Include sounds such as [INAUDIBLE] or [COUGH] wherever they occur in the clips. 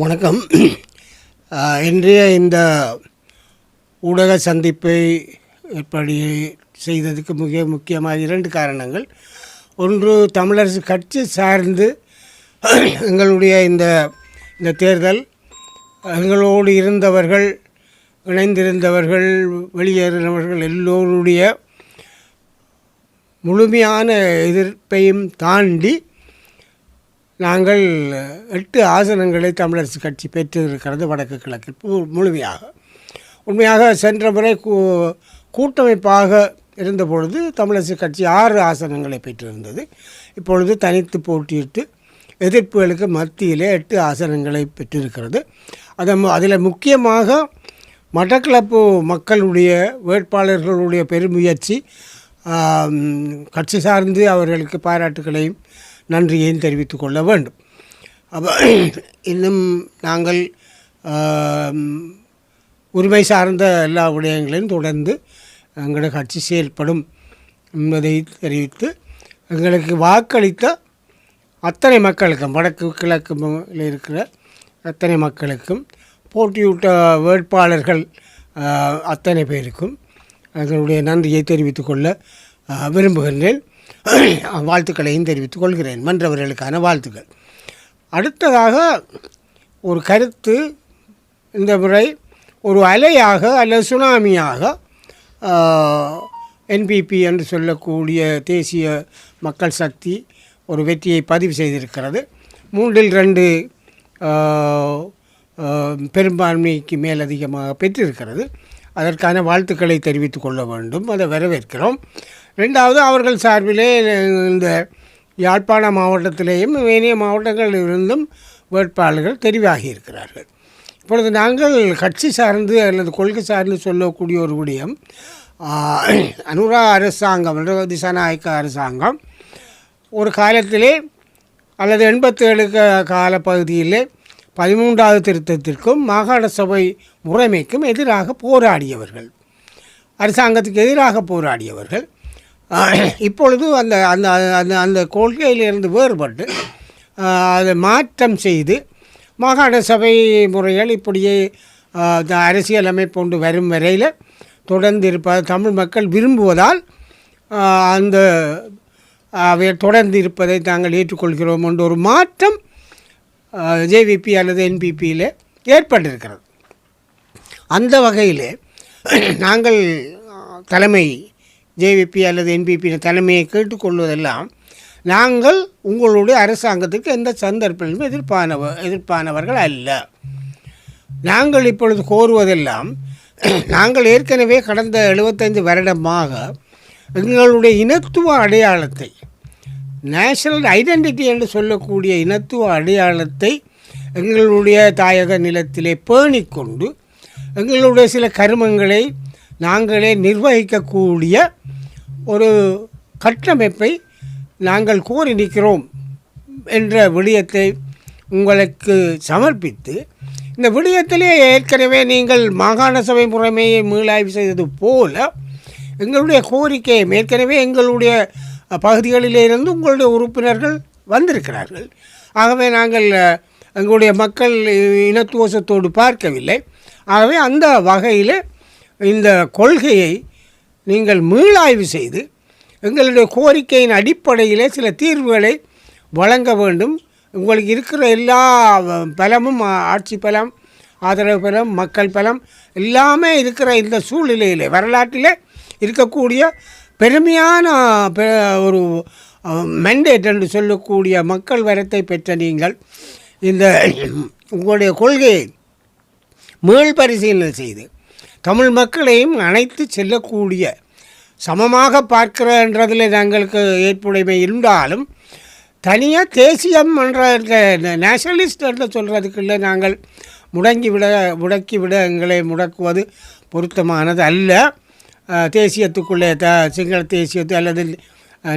வணக்கம். இன்றைய இந்த ஊடக சந்திப்பை ஏற்பாடு செய்ததுக்கு மிக முக்கியமாக இரண்டு காரணங்கள். ஒன்று தமிழரசு கட்சி சார்ந்து எங்களுடைய இந்த இந்த தேர்தல் எங்களோடு இருந்தவர்கள் இணைந்திருந்தவர்கள் வெளியேறினவர்கள் எல்லோருடைய முழுமையான எதிர்ப்பையும் தாண்டி நாங்கள் எட்டு ஆசனங்களை தமிழரசு கட்சி பெற்றிருக்கிறது வடக்கு கிழக்கில் முழுமையாக. உண்மையாக சென்ற முறை கூ கூட்டமைப்பாக இருந்த பொழுது தமிழரசு கட்சி ஆறு ஆசனங்களை பெற்றிருந்தது. இப்பொழுது தனித்து போட்டியிட்டு எதிர்ப்புகளுக்கு மத்தியிலே எட்டு ஆசனங்களை பெற்றிருக்கிறது. அதை அதில் முக்கியமாக மட்டக்களப்பு மக்களுடைய வேட்பாளர்களுடைய பெருமுயற்சி கட்சி சார்ந்து அவர்களுக்கு பாராட்டுகளையும் நன்றியையும் தெரிவித்துக் கொள்ள வேண்டும். அப்போ இன்னும் நாங்கள் உரிமை சார்ந்த எல்லா விடயங்களையும் தொடர்ந்து எங்களோட கட்சி செயல்படும் என்பதை தெரிவித்து எங்களுக்கு வாக்களித்த அத்தனை மக்களுக்கும் வடக்கு கிழக்கு இருக்கிற அத்தனை மக்களுக்கும் போட்டியிட்ட வேட்பாளர்கள் அத்தனை பேருக்கும் எங்களுடைய நன்றியை தெரிவித்துக்கொள்ள விரும்புகின்றேன். வாழ்த்துக்களையும் தெரிவித்துக் கொள்கிறேன். மன்றவர்களுக்கான வாழ்த்துக்கள். அடுத்ததாக ஒரு கருத்து இந்த முறை ஒரு அலையாக அல்லது சுனாமியாக என்பிபி என்று சொல்லக்கூடிய தேசிய மக்கள் சக்தி ஒரு வெற்றியை பதிவு செய்திருக்கிறது. மூன்றில் ரெண்டு பெரும்பான்மைக்கு மேலதிகமாக பெற்றிருக்கிறது. அதற்கான வாழ்த்துக்களை தெரிவித்துக் கொள்ள வேண்டும். அதை வரவேற்கிறோம். ரெண்டாவது அவர்கள் சார்பிலே இந்த யாழ்ப்பாண மாவட்டத்திலேயும் ஏனைய மாவட்டங்களில் இருந்தும் வேட்பாளர்கள் தெரிவாகி இருக்கிறார்கள். இப்பொழுது நாங்கள் கட்சி சார்ந்து அல்லது கொள்கை சார்ந்து சொல்லக்கூடிய ஒரு விடயம் அனுரா அரசாங்கம் திசாநாயக்க அரசாங்கம் ஒரு காலத்திலே அல்லது எண்பத்தேழு க- காலப்பகுதியிலே பதிமூன்றாவது திருத்தத்திற்கும் மாகாண சபை முறைமைக்கும் எதிராக போராடியவர்கள். அரசாங்கத்துக்கு எதிராக போராடியவர்கள். இப்பொழுது அந்த அந்த அந்த அந்த கொள்கையிலிருந்து வேறுபட்டு அதை மாற்றம் செய்து மாகாண சபை முறைகள் இப்படியே அரசியல் அமைப்பு கொண்டு வரும் வரையில் தொடர்ந்து இருப்ப தமிழ் மக்கள் விரும்புவதால் அந்த அவை தொடர்ந்து இருப்பதை நாங்கள் ஏற்றுக்கொள்கிறோம் என்ற ஒரு மாற்றம் ஜேவிபி அல்லது என்பிபியில் ஏற்பட்டிருக்கிறது. அந்த வகையில் நாங்கள் தலைமை ஜேவிபி அல்லது என்பிபி தலைமையை கேட்டுக்கொள்வதெல்லாம் நாங்கள் உங்களுடைய அரசாங்கத்துக்கு எந்த சந்தர்ப்பத்திலும் எதிர்ப்பானவ எதிர்ப்பானவர்கள் அல்ல. நாங்கள் இப்பொழுது கோருவதெல்லாம் [CLEARS THROAT] நாங்கள் ஏற்கனவே கடந்த எழுபத்தைந்து வருடமாக எங்களுடைய இனத்துவ அடையாளத்தை நேஷனல் ஐடென்டிட்டி என்று சொல்லக்கூடிய இனத்துவ அடையாளத்தை எங்களுடைய தாயக நிலத்திலே பேணிக்கொண்டு எங்களுடைய சில கருமங்களை நாங்களே நிர்வகிக்கக்கூடிய ஒரு கட்டமைப்பை நாங்கள் கோரி நிற்கிறோம் என்ற விடயத்தை உங்களுக்கு சமர்ப்பித்து இந்த விடயத்திலே ஏற்கனவே நீங்கள் மாகாண சபை முறைமையை மீளாய்வு செய்தது போல எங்களுடைய கோரிக்கையை ஏற்கனவே எங்களுடைய பகுதிகளிலே இருந்து உங்களுடைய உறுப்பினர்கள் வந்திருக்கிறார்கள். ஆகவே நாங்கள் எங்களுடைய மக்கள் இனத்துவசத்தோடு பார்க்கவில்லை. ஆகவே அந்த வகையில் இந்த கொள்கையை நீங்கள் மீளாய்வு செய்து எங்களுடைய கோரிக்கையின் அடிப்படையிலே சில தீர்வுகளை வழங்க வேண்டும். உங்களுக்கு இருக்கிற எல்லா பலமும் ஆட்சி பலம் ஆதரவு பலம் மக்கள் பலம் எல்லாமே இருக்கிற இந்த சூழ்நிலையிலே வரலாற்றில் இருக்கக்கூடிய பெருமையான பெ- ஒரு மெண்டேட் என்று சொல்லக்கூடிய மக்கள் வரத்தை பெற்ற நீங்கள் இந்த உங்களுடைய கொள்கையை மீள் பரிசீலனை செய்து தமிழ் மக்களையும் அனைத்து செல்லக்கூடிய சமமாக பார்க்கிறன்றதில் தங்களுக்கு ஏற்புடைமை இருந்தாலும் தனியாக தேசியம் என்ற நேஷனலிஸ்ட் என்று சொல்கிறதுக்குள்ள நாங்கள் முடங்கி விட முடக்கி விட எங்களை முடக்குவது பொருத்தமானது அல்ல. தேசியத்துக்குள்ளே த சிங்கள தேசியத்து அல்லது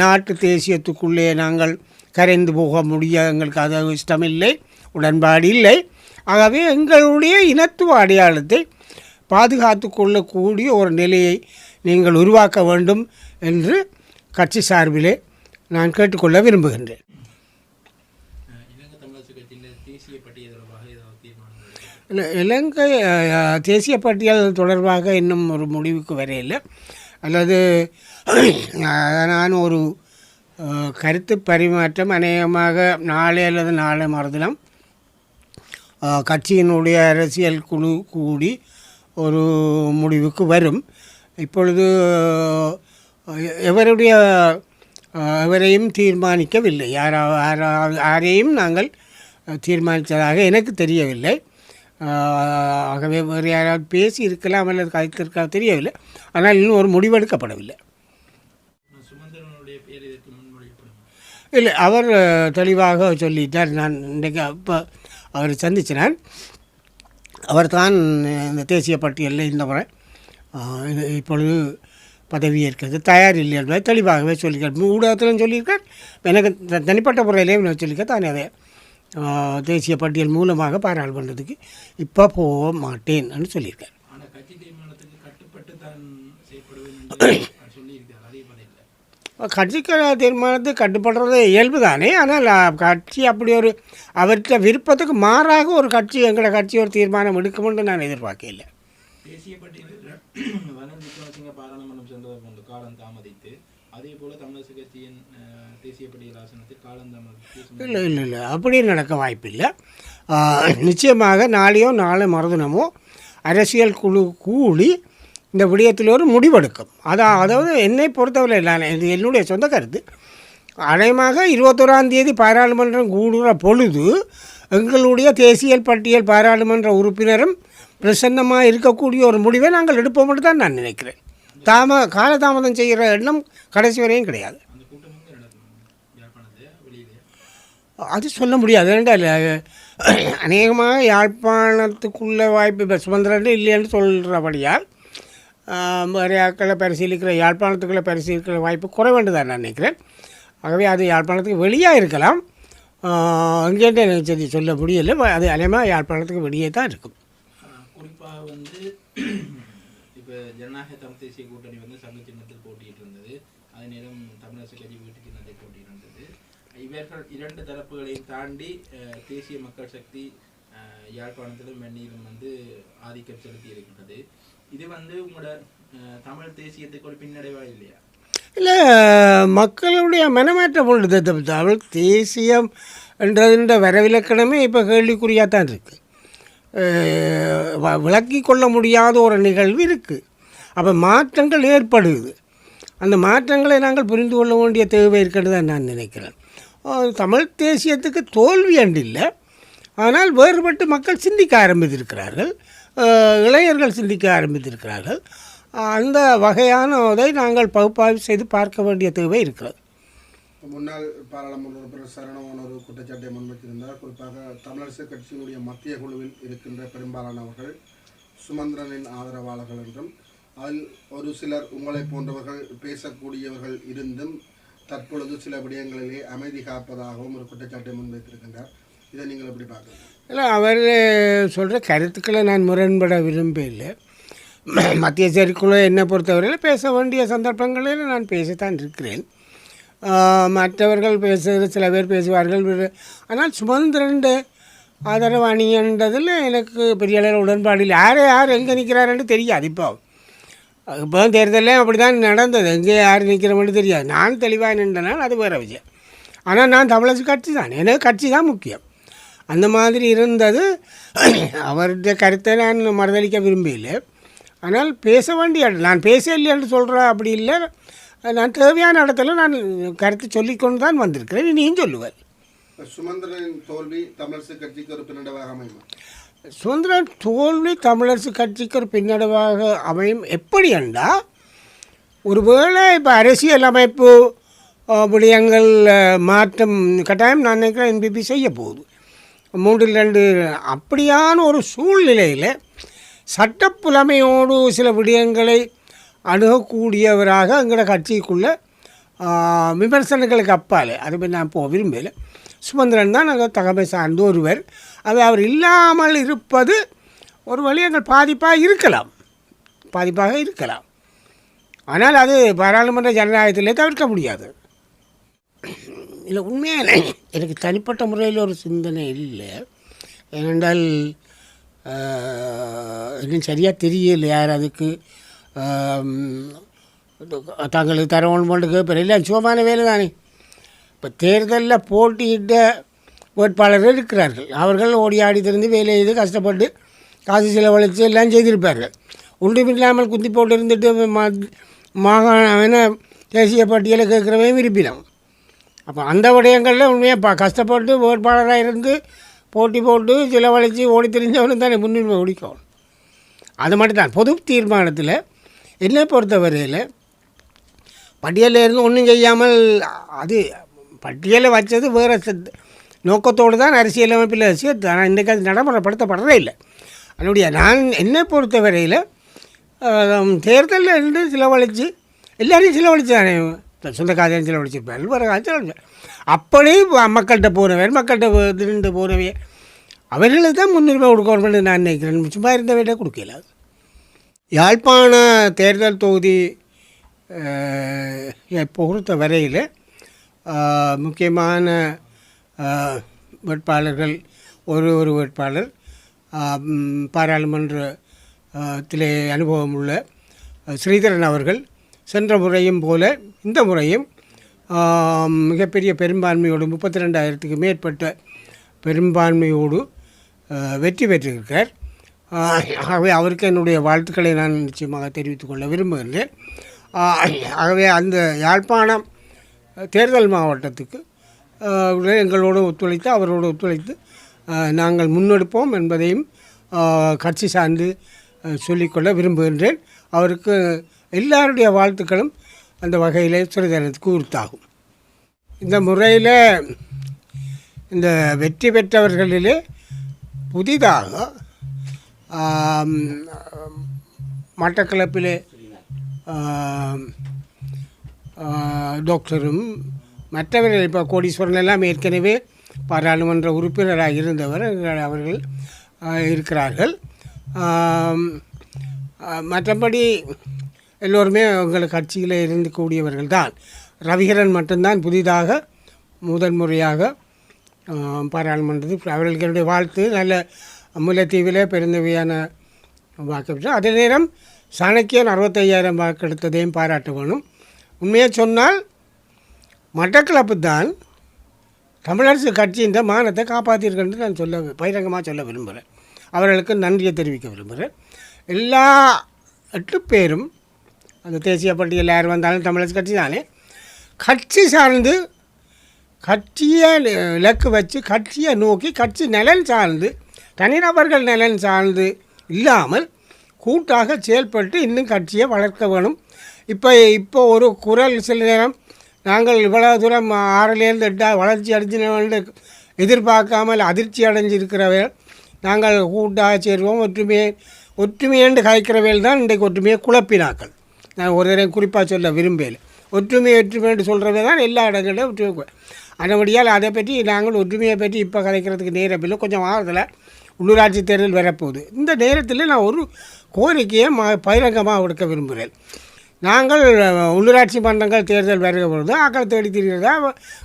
நாட்டு தேசியத்துக்குள்ளே நாங்கள் கரைந்து போக முடிய எங்களுக்கு அது இஷ்டமில்லை உடன்பாடு இல்லை. ஆகவே எங்களுடைய இனத்துவ அடையாளத்தை பாதுகாத்து கொள்ளக்கூடிய ஒரு நிலையை நீங்கள் உருவாக்க வேண்டும் என்று கட்சி சார்பிலே நான் கேட்டுக்கொள்ள விரும்புகின்றேன். இலங்கை தேசிய பட்டியல் தொடர்பாக இல்லை இலங்கை தேசிய பட்டியல் தொடர்பாக இன்னும் ஒரு முடிவுக்கு வரையில்லை. அல்லது நான் ஒரு கருத்து பரிமாற்றம் அநேகமாக நாளை அல்லது நாளை மறுதினம் கட்சியினுடைய அரசியல் குழு கூடி ஒரு முடிவுக்கு வரும். இப்பொழுது எவருடைய எவரையும் தீர்மானிக்கவில்லை. யாரா யாரா- யாரையும் நாங்கள் தீர்மானித்ததாக எனக்கு தெரியவில்லை. ஆகவே வேறு யாராவது பேசி இருக்கலாம் அல்லது கதைத்திருக்கா தெரியவில்லை. ஆனால் இன்னும் ஒரு முடிவெடுக்கப்படவில்லை இல்லை அவர் தெளிவாக சொல்லிட்டார். நான் இன்றைக்கு அப்போ அவர் சந்திச்சினான் அவர் தான் இந்த தேசிய பட்டியலில் இந்த முறை இப்பொழுது பதவி ஏற்கிறது. தயார் இல்லை என்பதை தெளிவாகவே சொல்லியிருக்கார். ஊடகத்திலும் சொல்லியிருக்கார். எனக்கு தனிப்பட்ட முறையிலேயும் சொல்லியிருக்கேன் தான் அதை தேசிய பட்டியல் மூலமாக பாராளுமன்றத்துக்கு இப்போ போக செயற்படுவேன் என்று சொல்லியிருக்கார். [COUGHS] பதில் கட்சிக்கு தீர்மானத்தை கட்டுப்படுறது இயல்பு தானே ஆனால் கட்சி அப்படி ஒரு அவர்கிட்ட விருப்பத்துக்கு மாறாக ஒரு கட்சி எங்களோட கட்சி ஒரு தீர்மானம் எடுக்கும்னு நான் எதிர்பார்க்கல தேசிய பட்டியலில் வனம் விக்ரமசிங்க பாராளுமன்றம் சென்றதை கொண்டு காலம் தாமதித்து அதே போல தமிழரசு கட்சியின் அஹ், தேசிய பட்டியல் ஆசனத்தில் காலம் தாமதித்து இல்லை இல்லை இல்லை. அப்படி நடக்க வாய்ப்பில்லை. நிச்சயமாக நாளையோ நாளை மறுதினமோ அரசியல் குழு கூடி இந்த விடயத்தில் ஒரு முடிவெடுக்கும். அதான் அதாவது என்னை பொறுத்தவரை நான் இது என்னுடைய சொந்த கருத்து. அநேகமாக இருபத்தோராம் தேதி பாராளுமன்றம் கூடுகிற பொழுது எங்களுடைய தேசிய பட்டியல் பாராளுமன்ற உறுப்பினரும் பிரசன்னமாக இருக்கக்கூடிய ஒரு முடிவை நாங்கள் எடுப்போம்னு தான் நான் நினைக்கிறேன். தாம காலதாமதம் செய்கிற எண்ணம் கடைசி வரையும் கிடையாது. அது சொல்ல முடியாது. ஏன்டா அநேகமாக யாழ்ப்பாணத்துக்குள்ள வாய்ப்பு இப்போ சுதந்திரம் இல்லைன்னு சொல்கிறபடியால் வேறு பரிசீலிக்கிற யாழ்ப்பாணத்துக்குள்ளே பரிசீலிக்கிற வாய்ப்பு குறை தான் நான் நினைக்கிறேன். ஆகவே அது யாழ்ப்பாணத்துக்கு வெளியாக இருக்கலாம். அங்கேருந்து எனக்கு சரி சொல்ல முடியலை. அது அலையமாக யாழ்ப்பாணத்துக்கு வெளியே தான் இருக்கும். குறிப்பாக வந்து இப்போ ஜனநாயக தமிழ் தேசிய கூட்டணி வந்து சங்க சின்னத்தில் போட்டிட்டு இருந்தது அதே நேரம் தமிழரசு கட்சி வீட்டு சின்னத்தில் போட்டிட்டு இருந்தது இவர்கள் இரண்டு தரப்புகளையும் தாண்டி தேசிய மக்கள் சக்தி யாழ்ப்பாணத்திலும் மென்னியிலும் வந்து ஆதிக்கம் செலுத்தி இருக்கின்றது இது வந்து உங்களோட தமிழ் தேசியத்துக்கு ஒரு பின்னடைவா இல்லையா? இல்லை மக்களுடைய மனமாற்றம் உள்ளது தமிழ் தேசியம் என்றதுன்ற வரவிலக்கணமே இப்போ கேள்விக்குறியாக தான் இருக்குது விளக்கி கொள்ள முடியாத ஒரு நிகழ்வு இருக்குது அப்போ மாற்றங்கள் ஏற்படுது. அந்த மாற்றங்களை நாங்கள் புரிந்து கொள்ள வேண்டிய தேவை இருக்கிறது தான் நான் நினைக்கிறேன். தமிழ் தேசியத்துக்கு தோல்வி அண்டு இல்லை ஆனால் வேறுபட்டு மக்கள் சிந்திக்க ஆரம்பித்திருக்கிறார்கள். இளைஞர்கள் சிந்திக்க ஆரம்பித்திருக்கிறார்கள். அந்த வகையான அதை நாங்கள் பகுப்பாய்வு செய்து பார்க்க வேண்டிய தேவை இருக்கிறது. முன்னாள் பாராளுமன்ற உறுப்பினர் சரணவன் ஒரு குற்றச்சாட்டை முன்வைத்திருந்தார். குறிப்பாக தமிழரசு கட்சியினுடைய மத்திய குழுவில் இருக்கின்ற பெரும்பாலானவர்கள் சுமந்திரனின் ஆதரவாளர்கள் என்றும் அதில் ஒரு சிலர் உங்களை போன்றவர்கள் பேசக்கூடியவர்கள் இருந்தும் தற்பொழுது சில விடயங்களிலே அமைதி காப்பதாகவும் ஒரு குற்றச்சாட்டை முன்வைத்திருக்கின்றார். இதை நீங்கள் எப்படி பார்க்குறீங்க? இல்லை அவர் சொல்கிற கருத்துக்களை நான் முரண்பட விரும்பவில்லை. [CLEARS THROAT] மத்திய சரிக்குழு என்னை பொறுத்தவரையில் பேச வேண்டிய சந்தர்ப்பங்களில் நான் பேசத்தான் இருக்கிறேன். மற்றவர்கள் பேசுகிற சில பேர் பேசுவார்கள். ஆனால் சுமந்திரண்டு ஆதரவு அணியன்றதில் எனக்கு பெரிய அளவில் உடன்பாடு இல்லை. யார் யார் எங்கே நிற்கிறாருன்னு தெரியாது இப்போ. இப்போ தேர்தலில் அப்படி தான் நடந்தது. எங்கே யார் நிற்கிறோம்னு தெரியாது. நான் தெளிவாக நின்றனால் அது வேறு விஷயம். ஆனால் நான் தமிழக கட்சி தான். எனக்கு கட்சி தான் முக்கியம். அந்த மாதிரி இருந்தது. அவருடைய கருத்தை நான் மறுதளிக்க விரும்பல ஆனால் பேச வேண்டிய. நான் பேச இல்லைன்னு சொல்கிறேன் அப்படி இல்லை. நான் தேவையான இடத்துல நான் கருத்து சொல்லிக்கொண்டு தான் வந்திருக்கிறேன். இனியும் சொல்லுவேன் சுமந்திரனின் தோல்வி தமிழரசு கட்சிக்கு ஒரு பின்னடைவாக அமையுமா? சுதந்திர தோல்வி தமிழரசு கட்சிக்கு ஒரு பின்னடைவாக அமையும் எப்படி என்றால் ஒருவேளை இப்போ அரசியல் அமைப்பு விடயங்கள் மாற்றம் கட்டாயம் நான் நினைக்கிறேன் என்பிபி செய்ய போகுது. மூன்றில் ரெண்டு அப்படியான ஒரு சூழ்நிலையில் சட்டப்புலமையோடு சில விடயங்களை அணுகக்கூடியவராக எங்களோட கட்சிக்குள்ளே விமர்சனங்களுக்கு அப்பால். அது பற்றி நான் போக விரும்பலை. சுமந்திரன் தான் நாங்கள் தகமை சார்ந்த ஒருவர். அது அவர் இல்லாமல் இருப்பது ஒரு வழி எங்கள் பாதிப்பாக இருக்கலாம். பாதிப்பாக இருக்கலாம். ஆனால் அது பாராளுமன்ற ஜனநாயகத்திலே தவிர்க்க முடியாது. இல்லை உண்மையாக எனக்கு தனிப்பட்ட முறையில் ஒரு சிந்தனை இல்லை. ஏனென்றால் இன்னும் சரியாக தெரியல யார் அதுக்கு தங்களுக்கு தரவணும் போட்டு கேட்பார் எல்லாம் சுகமான வேலை தானே இப்போ தேர்தலில் போட்டியிட்ட வேட்பாளர்கள் இருக்கிறார்கள். அவர்கள் ஓடி ஆடி திறந்து வேலை செய்து கஷ்டப்பட்டு காசு செலவழித்து எல்லாம் செய்திருப்பார்கள். ஒன்றுமில்லாமல் குத்தி போட்டு இருந்துட்டு மா மாகாண தேசிய பட்டியலை கேட்குறவையும் விரும்பினோம் அப்போ அந்த விடயங்களில் உண்மையாக ப கஷ்டப்பட்டு வேட்பாளராக இருந்து போட்டி போட்டு செலவழித்து ஓடி தெரிஞ்சவனு தானே முன்னுரிமை ஒழிக்கும். அது மட்டும் தான் பொது தீர்மானத்தில் என்னை பொறுத்தவரையில் பட்டியலில் இருந்து ஒன்றும் செய்யாமல் அது பட்டியலை வச்சது வேறு நோக்கத்தோடு தான் அரசியலமைப்பில் சேர்த்து ஆனால் இன்றைக்கு அது நடைமுறைப்படுத்தப்படுறதே இல்லை. அதனுடைய நான் என்னை பொறுத்தவரையில் தேர்தலில் இருந்து சிலவழித்து எல்லோரையும் சிலவழித்து தானே சொந்த காதையும் செலவழிச்சிருப்பார் வேறு காலம் செலவழிச்சு அப்படி மக்கள்கிட்ட போகிறவர் மக்கள்கிட்ட போ- திரண்டு அவர்களுக்கு தான் முன்னுரிமை கொடுக்கணும்னு நான் நினைக்கிறேன். சும்மா இருந்த விட கொடுக்கல யாழ்ப்பாண தேர்தல் தொகுதி பொறுத்த வரையில் முக்கியமான வேட்பாளர்கள் ஒரு ஒரு வேட்பாளர் பாராளுமன்றத்திலே பாராளுமன்ற த்திலே அனுபவம் உள்ள ஸ்ரீதரன் அவர்கள் சென்ற முறையும் போல இந்த முறையும் மிகப்பெரிய பெரும்பான்மையோடு முப்பத்தி ரெண்டாயிரத்துக்கு மேற்பட்ட பெரும்பான்மையோடு வெற்றி பெற்றிருக்கிறார். ஆகவே அவருக்கு என்னுடைய வாழ்த்துக்களை நான் நிச்சயமாக தெரிவித்துக் கொள்ள விரும்புகின்றேன். ஆகவே அந்த யாழ்ப்பாணம் தேர்தல் மாவட்டத்துக்கு எங்களோடு ஒத்துழைத்து அவரோடு ஒத்துழைத்து நாங்கள் முன்னெடுப்போம் என்பதையும் கட்சி சார்ந்து சொல்லிக்கொள்ள விரும்புகின்றேன். அவருக்கு எல்லாருடைய வாழ்த்துக்களும் அந்த வகையிலே சிறிதனத்துக்கு உறுத்தாகும் இந்த முறையில் இந்த வெற்றி பெற்றவர்களிலே புதிதாக ஆம், மட்டக்களப்பிலே டாக்டரும் மற்றவர்கள் இப்போ கோடீஸ்வரன் எல்லாம் ஏற்கனவே பாராளுமன்ற உறுப்பினராக இருந்தவர் அவர்கள் இருக்கிறார்கள். மற்றபடி எல்லோருமே எங்கள் கட்சியில் இருந்து கூடியவர்கள் தான் ரவிகரன் மட்டும்தான் புதிதாக முதன்முறையாக பாராளுமன்றத்தில் அவர்களுடைய வாழ்த்து நல்ல முல்லைத்தீவிலே பெருந்தவையான வாக்கு பெற்று அதே நேரம் சாணக்கியன் அறுபத்தையாயிரம் வாக்கு எடுத்ததையும் பாராட்ட வேணும் உண்மையாக சொன்னால் மட்டக்களப்பு தான் தமிழரசு கட்சியின் மானத்தை காப்பாற்றியிருக்கேன்னு நான் சொல்ல பகிரங்கமாக சொல்ல விரும்புகிறேன் அவர்களுக்கு நன்றியை தெரிவிக்க விரும்புகிறேன் எல்லா எட்டு பேரும் அந்த தேசிய பட்டியலில் யார் வந்தாலும் தமிழர் கட்சி தானே. கட்சி சார்ந்து கட்சியை இலக்கு வச்சு கட்சியை நோக்கி கட்சி நலன் சார்ந்து தனிநபர்கள் நலன் சார்ந்து இல்லாமல் கூட்டாக செயல்பட்டு இன்னும் கட்சியை வளர்க்க வேணும். இப்போ இப்போ ஒரு குரல் சில நேரம் நாங்கள் இவ்வளோ தூரம் ஆறிலேருந்து எட்டா வளர்ச்சி அடைஞ்சினவர்கள் எதிர்பார்க்காமல் அதிர்ச்சி அடைஞ்சிருக்கிறவர்கள் நாங்கள் கூட்டாக சேருவோம். ஒற்றுமையை ஒற்றுமையென்று காய்க்கிறவையில் தான் இன்றைக்கு ஒற்றுமையை குழப்பினாக்கள் நான் ஒரு தடவை குறிப்பாக சொல்ல விரும்பல ஒற்றுமை ஒற்றுமை என்று சொல்கிறவே தான் எல்லா இடங்களிலும் ஒற்றுமை அதபடியால் அதை பற்றி நாங்கள் ஒற்றுமையை பற்றி இப்போ கலைக்கிறதுக்கு நேரப்பில்லை கொஞ்சம் வாரத்தில் உள்ளூராட்சி தேர்தல் வரப்போகுது. இந்த நேரத்தில் நான் ஒரு கோரிக்கையை ம பகிரங்கமாக கொடுக்க விரும்புகிறேன். நாங்கள் உள்ளூராட்சி மன்றங்கள் தேர்தல் வருகிற பொழுது ஆக்கள் தேடி திரிகிறதா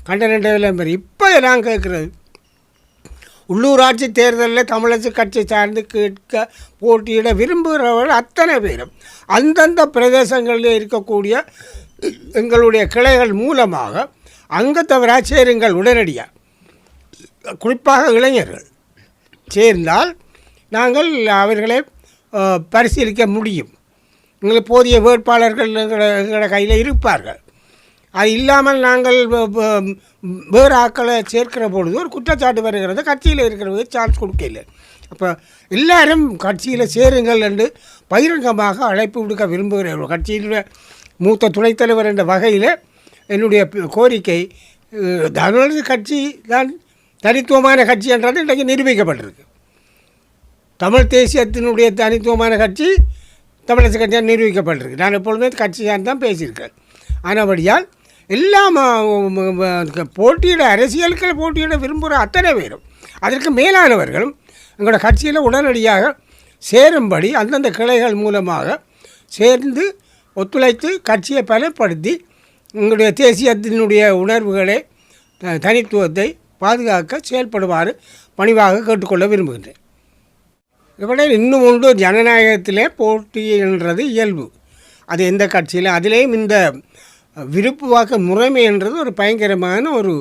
கண்ட விளம்பரம் இப்போ நான் கேட்குறது. உள்ளூராட்சி தேர்தலில் தமிழரசு கட்சி சார்ந்து கேட்க போட்டியிட விரும்புகிறவர்கள் அத்தனை பேரும். அந்தந்த பிரதேசங்களில் இருக்கக்கூடிய எங்களுடைய கிளைகள் மூலமாக அங்கத்தவராக சேருங்கள் உடனடியாக குறிப்பாக இளைஞர்கள். சேர்ந்தால் நாங்கள் அவர்களை பரிசீலிக்க முடியும். எங்களுக்கு போதிய வேட்பாளர்கள் எங்களோட கையில் இருப்பார்கள். அது இல்லாமல் நாங்கள் வேறு ஆட்களை சேர்க்கிற பொழுது ஒரு குற்றச்சாட்டு வருகிறது. கட்சியில் இருக்கிறவங்க சான்ஸ் கொடுக்கல. அப்போ எல்லாரும் கட்சியில் சேருங்கள் என்று பகிரங்கமாக அழைப்பு விடுக்க விரும்புகிறேன். கட்சியில் மூத்த துணைத் தலைவர் என்ற வகையில் என்னுடைய கோரிக்கை அஹ், தமிழரசு கட்சி தான் தனித்துவமான கட்சி என்றது இன்றைக்கு நிரூபிக்கப்பட்டிருக்கு. தமிழ் தேசியத்தினுடைய தனித்துவமான கட்சி தமிழரசு கட்சியாக நிரூபிக்கப்பட்டிருக்கு. நான் எப்பொழுதுமே கட்சியாக தான் பேசியிருக்கேன். ஆனபடியால் எல்லா போட்டியிட அரசியலுக்கு போட்டியிட விரும்புகிற அத்தனை பேரும். அதற்கு மேலானவர்களும் எங்களோட கட்சியில் உடனடியாக சேரும்படி அந்தந்த கிளைகள் மூலமாக சேர்ந்து ஒத்துழைத்து கட்சியை பலப்படுத்தி எங்களுடைய தேசியத்தினுடைய உணர்வுகளை த- தனித்துவத்தை பாதுகாக்க செயல்படுமாறு பணிவாக கேட்டுக்கொள்ள விரும்புகின்றேன். இவட இன்னும் ஒன்று ஜனநாயகத்திலே போட்டி என்றது இயல்பு. அது எந்த கட்சியில் அதிலேயும் இந்த விருப்பு வாக்கு முறைமை என்றது ஒரு பயங்கரமான ஒரு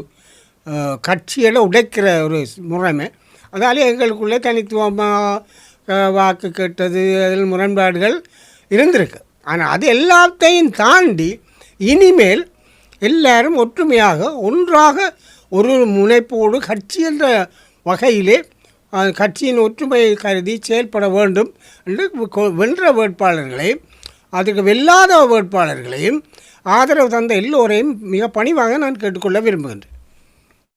அஹ், கட்சிகளை உடைக்கிற ஒரு முறைமை. அதால் எங்களுக்குள்ளே தனித்துவமாக வாக்கு கேட்டது அதில் முரண்பாடுகள் இருந்திருக்கு. ஆனால் அது எல்லாத்தையும் தாண்டி இனிமேல் எல்லாரும் ஒற்றுமையாக ஒன்றாக ஒரு முனைப்போடு கட்சி என்ற வகையிலே கட்சியின் ஒற்றுமையை கருதி செயல்பட வேண்டும் என்று கொ- வென்ற வேட்பாளர்களையும் அதுக்கு வெல்லாத வேட்பாளர்களையும் ஆதரவு தந்த எல்லோரையும் மிக பணிவாக நான் கேட்டுக்கொள்ள விரும்புகின்றேன்.